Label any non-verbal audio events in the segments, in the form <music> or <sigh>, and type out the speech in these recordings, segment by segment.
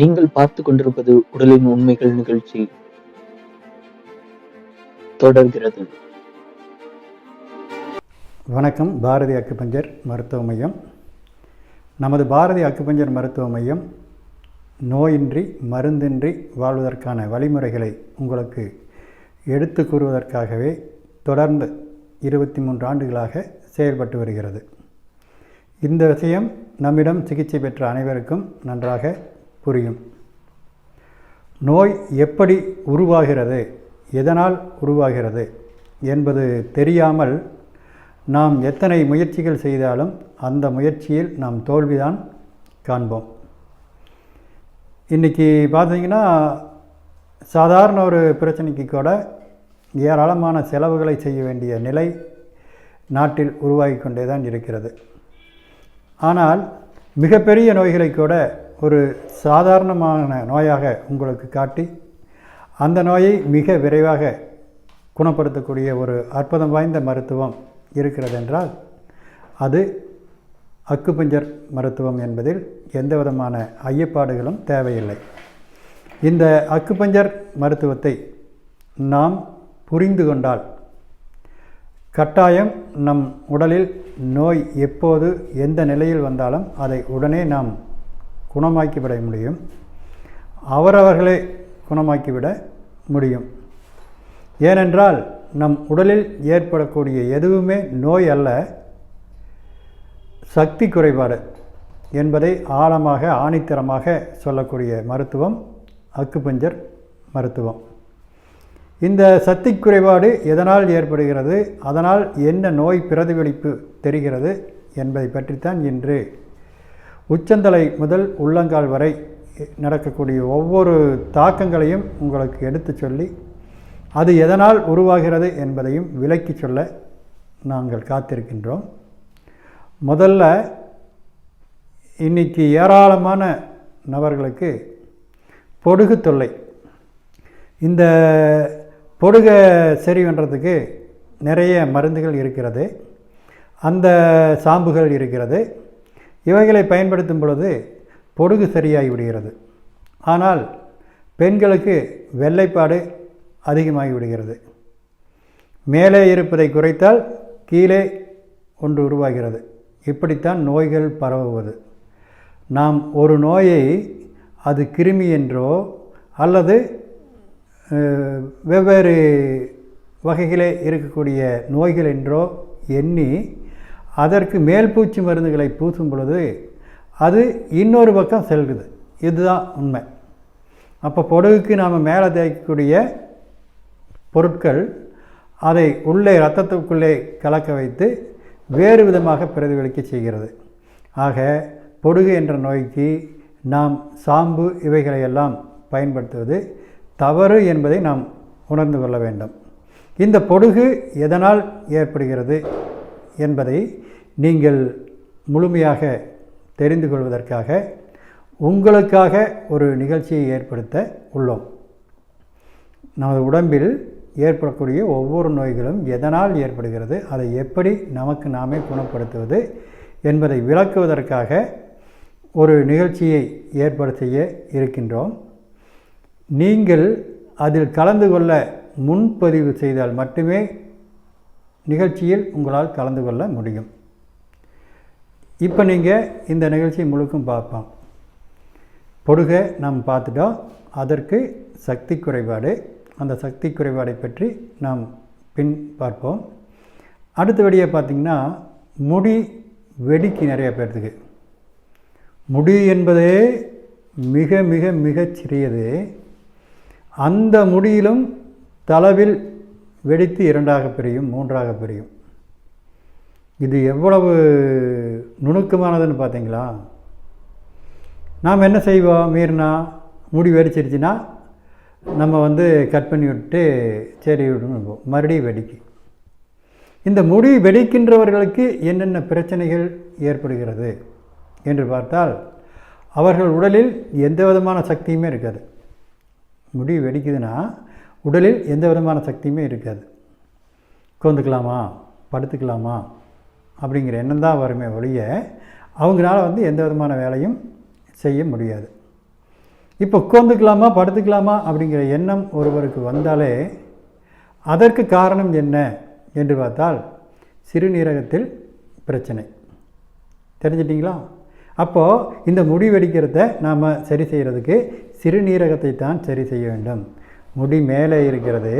நீங்கள் பார்த்து கொண்டிருப்பது உடலின் உண்மைகள் நிகழ்ச்சி தொடர்கிறது. வணக்கம் பாரதி அக்குபஞ்சர் மருத்துவ மையம். நமது பாரதி அக்குபஞ்சர் மருத்துவ மையம் நோயின்றி மருந்தின்றி வாழ்வதற்கான வழிமுறைகளை உங்களுக்கு எடுத்து கூறுவதற்காகவே தொடர்ந்து இருபத்தி மூன்று ஆண்டுகளாக செயல்பட்டு வருகிறது. இந்த விஷயம் நம்மிடம் சிகிச்சை பெற்ற அனைவருக்கும் நன்றாக புரியும். நோய் எப்படி உருவாகிறது எதனால் உருவாகிறது என்பது தெரியாமல் நாம் எத்தனை முயற்சிகள் செய்தாலும் அந்த முயற்சியில் நாம் தோல்விதான் காண்போம். இன்றைக்கி பார்த்தீங்கன்னா சாதாரண ஒரு பிரச்சனைக்கு கூட ஏராளமான செலவுகளை செய்ய வேண்டிய நிலை நாட்டில் உருவாகி கொண்டே தான் இருக்கிறது. ஆனால் மிகப்பெரிய நோய்களை கூட ஒரு சாதாரணமான நோயாக உங்களுக்கு காட்டி அந்த நோயை மிக விரைவாக குணப்படுத்தக்கூடிய ஒரு அற்புதம் வாய்ந்த மருத்துவம் இருக்கிறது என்றால் அது அக்குபஞ்சர் மருத்துவம் என்பதில் எந்த விதமான ஐயப்பாடுகளும் தேவையில்லை. இந்த அக்குபஞ்சர் மருத்துவத்தை நாம் புரிந்து கொண்டால். கட்டாயம் நம் உடலில் நோய் எப்போது எந்த நிலையில் வந்தாலும் அதை உடனே நாம் குணமாக்கிவிட முடியும். அவரவர்களே குணமாக்கிவிட முடியும். ஏனென்றால் நம் உடலில் ஏற்படக்கூடிய எதுவுமே நோய் அல்ல சக்தி குறைபாடு என்பதை ஆழமாக ஆணித்தரமாக சொல்லக்கூடிய மருத்துவம் அக்குபஞ்சர் மருத்துவம். இந்த சக்தி குறைபாடு எதனால் ஏற்படுகிறது? அதனால் என்ன நோய் பிரதிபலிப்பு தெரிகிறது என்பதை பற்றித்தான் இன்று உச்சந்தலை முதல் உள்ளங்கால் வரை நடக்கக்கூடிய ஒவ்வொரு தாக்கங்களையும் உங்களுக்கு எடுத்து சொல்லி அது எதனால் உருவாகிறது என்பதையும் விலக்கி சொல்ல நாங்கள் காத்திருக்கின்றோம். முதல்ல இன்னைக்கு ஏராளமான நபர்களுக்கு பொடுகு தொல்லை. இந்த பொடுகை சரி பண்ணுறதுக்கு நிறைய மருந்துகள் இருக்கிறது. அந்த சாம்புகள் இருக்கிறது. இவைகளை பயன்படுத்தும் பொழுது பொடுகு சரியாகி விடுகிறது. ஆனால் பெண்களுக்கு வெள்ளைப்பாடு அதிகமாகி விடுகிறது. மேலே இருப்பதை குறைத்தால் கீழே ஒன்று உருவாகிறது. இப்படித்தான் நோய்கள் பரவுவது. நாம் ஒரு நோயை அது கிருமி என்றோ அல்லது வெவ்வேறு வகைகளே இருக்கக்கூடிய நோய்கள் என்றோ எண்ணி அதற்கு மேல் பூச்சி மருந்துகளை பூசும் பொழுது அது இன்னொரு பக்கம் செல்குது. இதுதான் உண்மை. அப்போ பொடுகுக்கு நாம் மேலே தேய்க்கக்கூடிய பொருட்கள் அதை உள்ளே இரத்தத்துக்குள்ளே கலக்க வைத்து வேறு விதமாக பிரதிபலிக்க செய்கிறது. ஆக பொடுகு என்ற நோய்க்கு நாம் சாம்பு இவைகளையெல்லாம் பயன்படுத்துவது தவறு என்பதை நாம் உணர்ந்து கொள்ள வேண்டும். இந்த பொடுகு எதனால் ஏற்படுகிறது என்பதை நீங்கள் முழுமையாக தெரிந்து கொள்வதற்காக உங்களுக்காக ஒரு நிகழ்ச்சியை ஏற்படுத்த உள்ளோம். நமது உடம்பில் ஏற்படக்கூடிய ஒவ்வொரு நோய்களும் எதனால் ஏற்படுகிறது அதை எப்படி நமக்கு நாமே குணப்படுத்துவது என்பதை விளக்குவதற்காக ஒரு நிகழ்ச்சியை ஏற்படுத்திய இருக்கின்றோம். நீங்கள் அதில் கலந்து கொள்ள முன்பதிவு செய்தால் மட்டுமே நிகழ்ச்சியில் உங்களால் கலந்து கொள்ள முடியும். இப்போ நீங்கள் இந்த நிகழ்ச்சி முழுக்கும் பார்ப்போம். பொடுகை நாம் பார்த்துட்டோம். அதற்கு சக்தி குறைபாடு. அந்த சக்தி குறைபாடை பற்றி நாம் பின் பார்ப்போம். அடுத்தபடியாக பார்த்திங்கன்னா முடி வெடிக்கு நிறைய பேர்த்துக்கு. முடி என்பதே மிக மிக மிகச் சிறியது. அந்த முடியிலும் தளவில் வெடித்து இரண்டாக பிரியும் மூன்றாக பிரியும். இது எவ்வளவு நுணுக்கமானதுன்னு பார்த்தீங்களா? நாம் என்ன செய்வோம்? மீறினா முடி வெடிச்சிருச்சுன்னா நம்ம வந்து கட் பண்ணி விட்டு சரி விடணும் மறுபடியும் வெடிக்கு. இந்த முடி வெடிக்கின்றவர்களுக்கு என்னென்ன பிரச்சனைகள் ஏற்படுகிறது என்று பார்த்தால் அவர்கள் உடலில் எந்த விதமான சக்தியுமே இருக்காது. முடி வெடிக்குதுன்னா உடலில் எந்த விதமான சக்தியுமே இருக்காது. உட்காந்துக்கலாமா படுத்துக்கலாமா? அப்படிங்கிற எண்ணம் தான் வருமே ஒழிய அவங்களால வந்து எந்த விதமான வேலையும் செய்ய முடியாது. இப்போ உட்காந்துக்கலாமா படுத்துக்கலாமா? அப்படிங்கிற எண்ணம் ஒருவருக்கு வந்தாலே அதற்கு காரணம் என்ன என்று பார்த்தால் சிறுநீரகத்தில் பிரச்சனை. தெரிஞ்சிட்டிங்களா? அப்போது இந்த முடிவெடிக்கிறத நாம் சரி செய்கிறதுக்கு சிறுநீரகத்தை தான் சரி செய்ய வேண்டும். முடி மேலே இருக்கிறது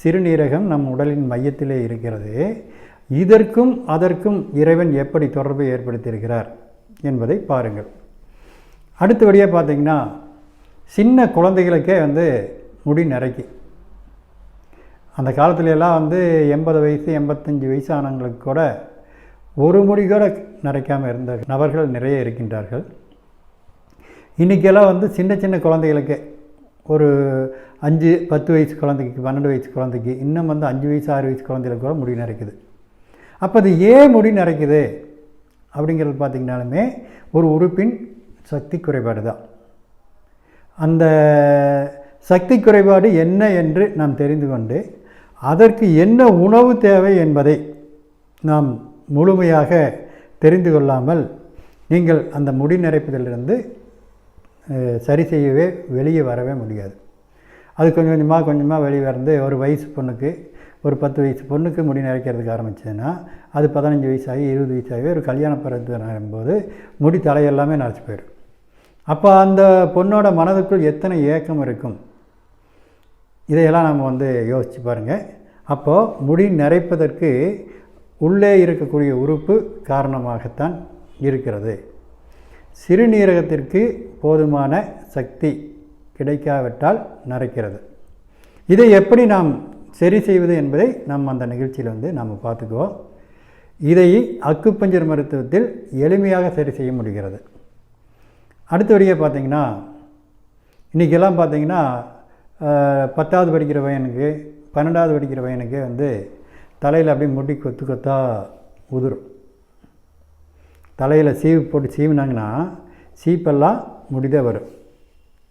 சிறுநீரகம் நம் உடலின் மையத்திலே இருக்கிறது. இதற்கும் அதற்கும் இறைவன் எப்படி தொடர்பை ஏற்படுத்தியிருக்கிறார் என்பதை பாருங்கள். அடுத்தபடியாக பார்த்தீங்கன்னா சின்ன குழந்தைகளுக்கே வந்து முடி நரைக்கி. அந்த காலத்துலலாம் வந்து எண்பது வயசு எண்பத்தஞ்சு வயசு ஆனவங்களுக்கு கூட ஒரு முடி கூட நிறைக்காமல் இருந்த நபர்கள் நிறைய இருக்கின்றார்கள். இன்றைக்கெல்லாம் வந்து சின்ன சின்ன குழந்தைகளுக்கு ஒரு அஞ்சு பத்து வயசு குழந்தைக்கு பன்னெண்டு வயசு குழந்தைக்கு இன்னும் வந்து அஞ்சு வயசு ஆறு வயசு குழந்தைகளுக்கு கூட முடி நிறைக்குது அப்போ அது ஏன் முடி நிறைக்குது அப்படிங்கிறது பார்த்திங்கனாலுமே ஒரு உறுப்பின் சக்தி குறைபாடு தான். அந்த சக்தி குறைபாடு என்ன என்று நாம் தெரிந்து கொண்டு அதற்கு என்ன உணவு தேவை என்பதை நாம் முழுமையாக தெரிந்து கொள்ளாமல் நீங்கள் அந்த முடி நரைப்பதிலிருந்து சரி செய்யவே வெளியே வரவே முடியாது. அது கொஞ்சம் கொஞ்சமாக கொஞ்சமாக வெளியே வந்து ஒரு வயசு பொண்ணுக்கு ஒரு பத்து வயசு பொண்ணுக்கு முடி நரைக்கிறதுக்கு ஆரம்பிச்சதுன்னா அது பதினஞ்சு வயசாகி இருபது வயசாகி ஒரு கல்யாண பருவத்து போது முடி தலையெல்லாமே நரைச்சி போயிடும். அப்போ அந்த பொண்ணோட மனதுக்குள் எத்தனை ஏக்கம் இருக்கும்? இதையெல்லாம் நம்ம வந்து யோசித்து பாருங்கள் அப்போது முடி நரைப்பதற்கு உள்ளே இருக்கக்கூடிய உறுப்பு காரணமாகத்தான் இருக்கிறது. சிறுநீரகத்திற்கு போதுமான சக்தி கிடைக்காவிட்டால் நரைக்கிறது. இதை எப்படி நாம் சரி செய்வது என்பதை நாம் அந்த நிகழ்ச்சியில் வந்து நாம் பார்த்துக்குவோம். இதை அக்குப்பஞ்சர் மருத்துவத்தில் எளிமையாக சரி செய்ய முடிகிறது. அடுத்தபடியாக பார்த்தீங்கன்னா இன்றைக்கெல்லாம் பார்த்திங்கன்னா பத்தாவது படிக்கிற பையனுக்கு பன்னெண்டாவது படிக்கிற பையனுக்கு வந்து தலையில் அப்படியே முடி கொத்து கொத்தா உதிரும். தலையில் சீவு போட்டு சீவினாங்கன்னா சீப்பெல்லாம் முடிதான் வரும்.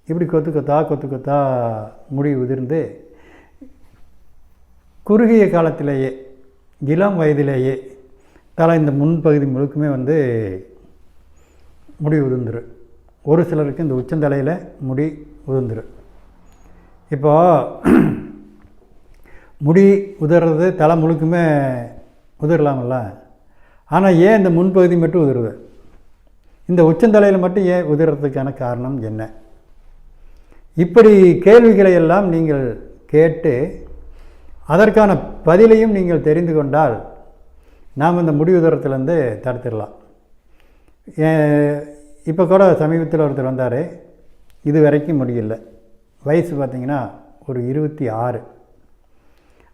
இப்படி கொத்து கொத்தா கொத்து கொத்தா முடி உதிர்ந்து குறுகிய காலத்திலேயே இளம் வயதிலேயே தலை இந்த முன்பகுதி முழுக்குமே வந்து முடி உதிர்ந்துடும் ஒரு சிலருக்கு இந்த உச்சந்தலையில் முடி உதிர்ந்துரும். இப்போது முடி உதிர்றது தலை முழுக்குமே உதிரலாம்ல ஆனால் ஏன் இந்த முன்பகுதி மட்டும் உதிருது இந்த உச்சந்தலையில் மட்டும் ஏன் உதிர்றதுக்கான காரணம் என்ன? இப்படி கேள்விகளை எல்லாம் நீங்கள் கேட்டு அதற்கான பதிலையும் நீங்கள் தெரிந்து கொண்டால் நாம் இந்த முடி உதரத்துலேருந்து தடுத்துடலாம். இப்போ கூட சமீபத்தில் ஒருத்தர் வந்தார். இது வரைக்கும் முடியல வயசு பார்த்திங்கன்னா ஒரு இருபத்தி ஆறு.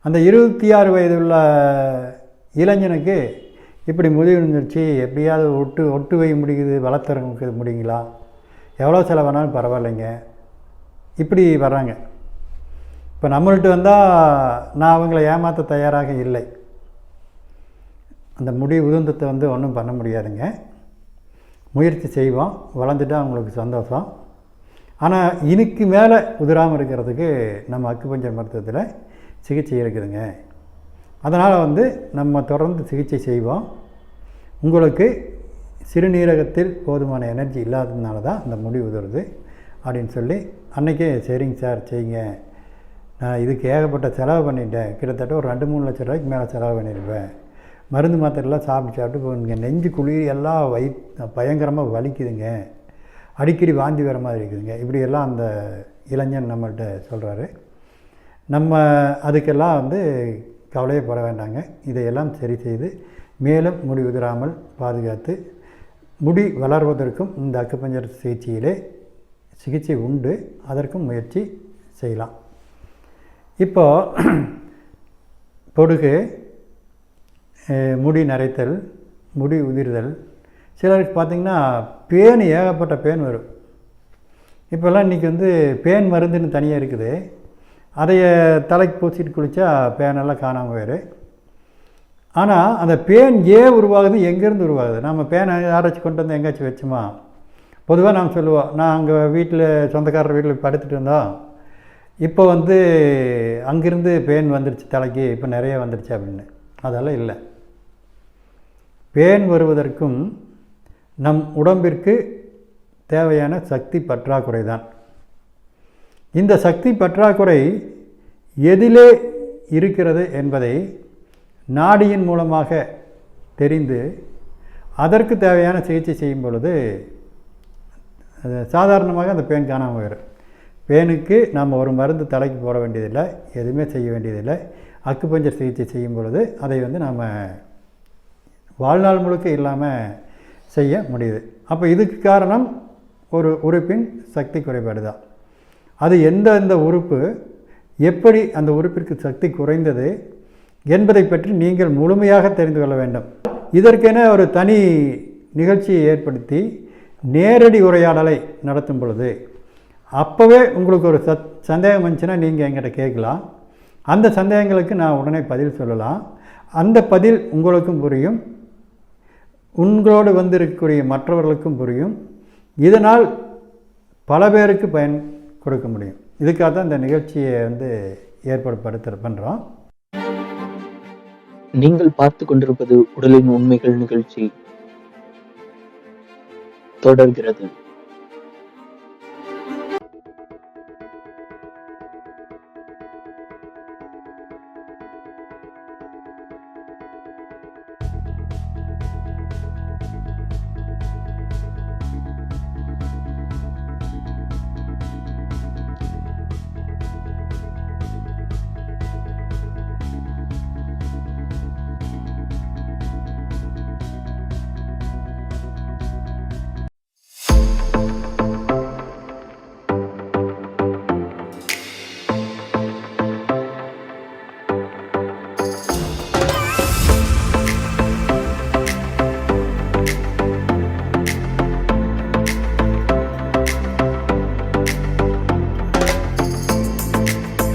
அந்த இருபத்தி ஆறு வயது உள்ள இளைஞனுக்கு இப்படி முதிவு நிகழ்ச்சி எப்படியாவது ஒட்டு ஒட்டு வை முடியுது வளர்த்துறவங்களுக்கு முடியுங்களா? எவ்வளோ செலவானாலும் பரவாயில்லைங்க. இப்படி வர்றாங்க. இப்போ நம்மள்கிட்ட வந்தால் நான் அவங்கள ஏமாற்ற தயாராக இல்லை. அந்த முடி உதுந்தத்தை வந்து ஒன்றும் பண்ண முடியாதுங்க. முயற்சி செய்வோம். வளர்ந்துட்டா அவங்களுக்கு சந்தோஷம். ஆனால் இதுக்கு மேலே உதிராமல் இருக்கிறதுக்கு நம்ம அக்குபஞ்ச மருத்துவத்தில் சிகிச்சை இருக்குதுங்க. அதனால் வந்து நம்ம தொடர்ந்து சிகிச்சை செய்வோம். உங்களுக்கு சிறுநீரகத்தில் போதுமான எனர்ஜி இல்லாததுனால தான் அந்த முடி உதிருது அப்படின்னு சொல்லி அன்றைக்கே சரிங்க சார் செய்யுங்க. நான் இதுக்கு ஏகப்பட்ட செலவு பண்ணிட்டேன். கிட்டத்தட்ட ஒரு ரெண்டு மூணு லட்ச ரூபாய்க்கு மேலே செலவு பண்ணியிருப்பேன். மருந்து மாத்திரைலாம் சாப்பிட்டு சாப்பிட்டு இப்போ இங்கே நெஞ்சு குளிர் எல்லாம் வை பயங்கரமாக வலிக்குதுங்க. அடிக்கடி வாந்தி வர மாதிரி இருக்குதுங்க. இப்படியெல்லாம் அந்த இளைஞன் நம்மள்கிட்ட சொல்கிறாரு நம்ம அதுக்கெல்லாம் வந்து கவலையப்பட வேண்டாங்க. இதையெல்லாம் சரி செய்து மேலும் முடி உதிராமல் பாதுகாத்து முடி வளர்வதற்கும் இந்த அக்குப்பஞ்சர் சிகிச்சையிலே சிகிச்சை உண்டு. அதற்கும் முயற்சி செய்யலாம். இப்போ <clears throat> பொடுகு முடி நரைத்தல் முடி உதிர்தல். சிலருக்கு பார்த்திங்கன்னா பேன் ஏகப்பட்ட பேன் வரும். இப்போல்லாம் இன்றைக்கி வந்து பேன் மருந்துன்னு தனியாக இருக்குது. அதைய தலைக்கு பூசிட்டு குளித்தா பேனெல்லாம் காணாமல் வேறு ஆனால் அந்த பேன் ஏன் உருவாகுது? எங்கேருந்து உருவாகுது? நம்ம பேனை ஆராய்ச்சி கொண்டு வந்து எங்கேயாச்சும் வச்சுமா? பொதுவாக நாம் சொல்லுவோம் நான் அங்கே வீட்டில் சொந்தக்காரர் வீட்டில் படுத்துட்டு இருந்தோம். இப்போ வந்து அங்கேருந்து பேன் வந்துருச்சு தலைக்கு இப்போ நிறைய வந்துருச்சு அப்படின்னு. அதெல்லாம் இல்லை. பேன் வருவதற்கும் நம் உடம்பிற்கு தேவையான சக்தி பற்றாக்குறை தான் இந்த சக்தி பற்றாக்குறை எதிலே இருக்கிறது என்பதை நாடியின் மூலமாக தெரிந்து அதற்கு தேவையான சிகிச்சை செய்யும் பொழுது அது சாதாரணமாக அந்த பேன் காணாமல் போயிடும். பேனுக்கு நாம் ஒரு மருந்து தலைக்கு போட வேண்டியதில்லை எதுவுமே செய்ய வேண்டியதில்லை. அக்குப்பஞ்சர் சிகிச்சை செய்யும் பொழுது அதை வந்து நாம் வாழ்நாள் முழுக்க இல்லாமல் செய்ய முடியுது. அப்போ இதுக்கு காரணம் ஒரு உறுப்பின் சக்தி குறைபாடு தான் அது எந்தெந்த உறுப்பு எப்படி அந்த உறுப்பிற்கு சக்தி குறைந்தது என்பதை பற்றி நீங்கள் முழுமையாக தெரிந்து கொள்ள வேண்டும். இதற்கென ஒரு தனி நிகழ்ச்சியை ஏற்படுத்தி நேரடி உரையாடலை நடத்தும் பொழுது அப்போவே உங்களுக்கு ஒரு சத் சந்தேகம் வந்துச்சுன்னா நீங்கள் என்கிட்ட கேட்கலாம். அந்த சந்தேகங்களுக்கு நான் உடனே பதில் சொல்லலாம். அந்த பதில் உங்களுக்கும் புரியும். உங்களோடு வந்திருக்கக்கூடிய மற்றவர்களுக்கும் புரியும். இதனால் பல பேருக்கு பயன் கொடுக்க முடியும். இதுக்காக தான் இந்த நிகழ்ச்சியை வந்து ஏற்படுத்த பண்ணுறோம் நீங்கள் பார்த்து கொண்டிருப்பது உடலின் உண்மைகள் நிகழ்ச்சி தொடர்கிறது.